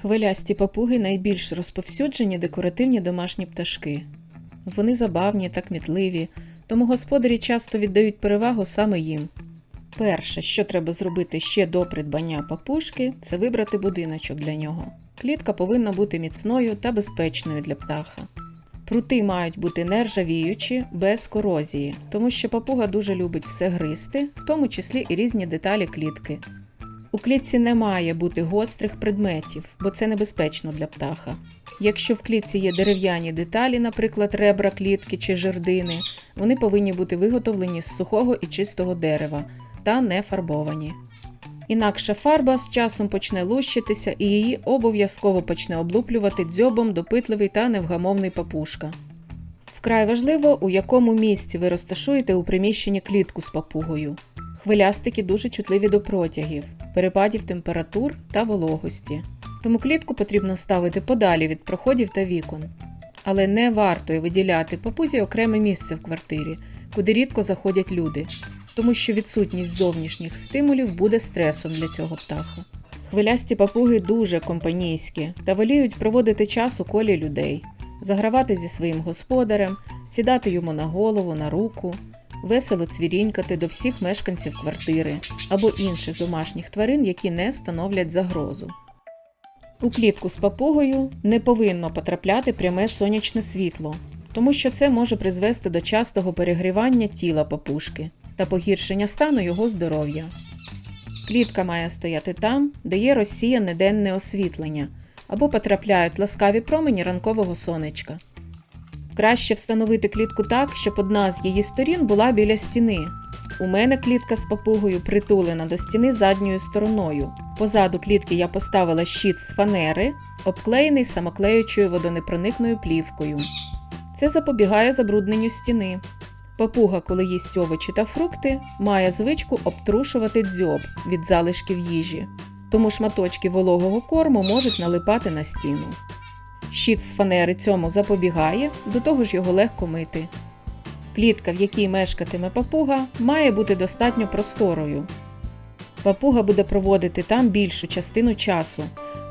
Хвилясті папуги найбільш розповсюджені декоративні домашні пташки. Вони забавні та кмітливі, тому господарі часто віддають перевагу саме їм. Перше, що треба зробити ще до придбання папушки, це вибрати будиночок для нього. Клітка повинна бути міцною та безпечною для птаха. Прути мають бути нержавіючі, без корозії, тому що папуга дуже любить все гризти, в тому числі і різні деталі клітки. У клітці не має бути гострих предметів, бо це небезпечно для птаха. Якщо в клітці є дерев'яні деталі, наприклад, ребра клітки чи жердини, вони повинні бути виготовлені з сухого і чистого дерева та не фарбовані. Інакше фарба з часом почне лущитися і її обов'язково почне облуплювати дзьобом допитливий та невгамовний папушка. Вкрай важливо, у якому місці ви розташуєте у приміщенні клітку з папугою. Хвилястики дуже чутливі до протягів, перепадів температур та вологості. Тому клітку потрібно ставити подалі від проходів та вікон. Але не варто виділяти папузі окреме місце в квартирі, куди рідко заходять люди, тому що відсутність зовнішніх стимулів буде стресом для цього птаха. Хвилясті папуги дуже компанійські та воліють проводити час у колі людей, загравати зі своїм господарем, сідати йому на голову, на руку, весело цвірінькати до всіх мешканців квартири або інших домашніх тварин, які не становлять загрозу. У клітку з папугою не повинно потрапляти пряме сонячне світло, тому що це може призвести до частого перегрівання тіла папушки та погіршення стану його здоров'я. Клітка має стояти там, де є розсіяне денне освітлення або потрапляють ласкаві промені ранкового сонечка. Краще встановити клітку так, щоб одна з її сторін була біля стіни. У мене клітка з папугою притулена до стіни задньою стороною. Позаду клітки я поставила щит з фанери, обклеєний самоклеючою водонепроникною плівкою. Це запобігає забрудненню стіни. Папуга, коли їсть овочі та фрукти, має звичку обтрушувати дзьоб від залишків їжі, тому шматочки вологого корму можуть налипати на стіну. Щит з фанери цьому запобігає, до того ж його легко мити. Клітка, в якій мешкатиме папуга, має бути достатньо просторою. Папуга буде проводити там більшу частину часу,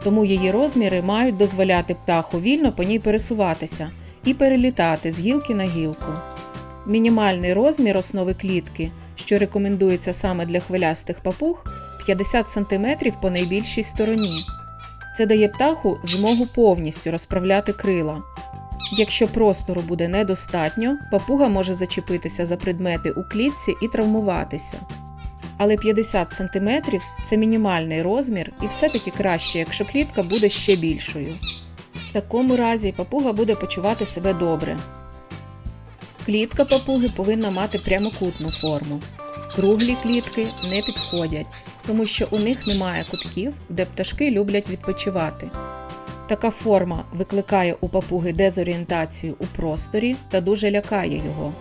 тому її розміри мають дозволяти птаху вільно по ній пересуватися і перелітати з гілки на гілку. Мінімальний розмір основи клітки, що рекомендується саме для хвилястих папуг, 50 см по найбільшій стороні. Це дає птаху змогу повністю розправляти крила. Якщо простору буде недостатньо, папуга може зачепитися за предмети у клітці і травмуватися. Але 50 см це мінімальний розмір, і все-таки краще, якщо клітка буде ще більшою. В такому разі папуга буде почувати себе добре. Клітка папуги повинна мати прямокутну форму. Круглі клітки не підходять, тому що у них немає кутків, де пташки люблять відпочивати. Така форма викликає у папуги дезорієнтацію у просторі та дуже лякає його.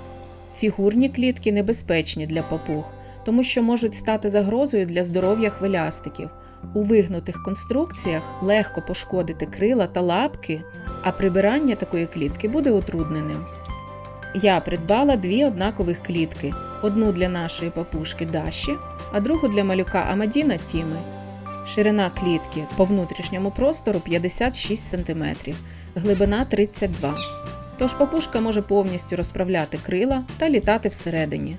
Фігурні клітки небезпечні для папуг, тому що можуть стати загрозою для здоров'я хвилястиків. У вигнутих конструкціях легко пошкодити крила та лапки, а прибирання такої клітки буде утрудненим. Я придбала дві однакових клітки: одну для нашої папушки Даші, а другу для малюка Амадіна Тіми. Ширина клітки по внутрішньому простору 56 см, глибина 32 Тож папушка може повністю розправляти крила та літати всередині.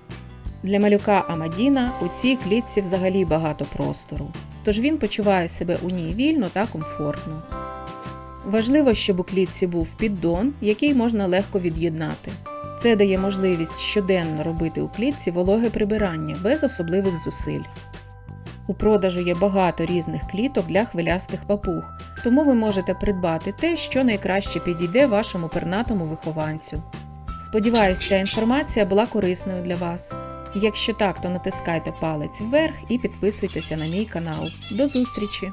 Для малюка Амадіна у цій клітці взагалі багато простору, тож він почуває себе у ній вільно та комфортно. Важливо, щоб у клітці був піддон, який можна легко від'єднати. Це дає можливість щоденно робити у клітці вологе прибирання без особливих зусиль. У продажу є багато різних кліток для хвилястих папуг, тому ви можете придбати те, що найкраще підійде вашому пернатому вихованцю. Сподіваюсь, ця інформація була корисною для вас. Якщо так, то натискайте палець вверх і підписуйтеся на мій канал. До зустрічі!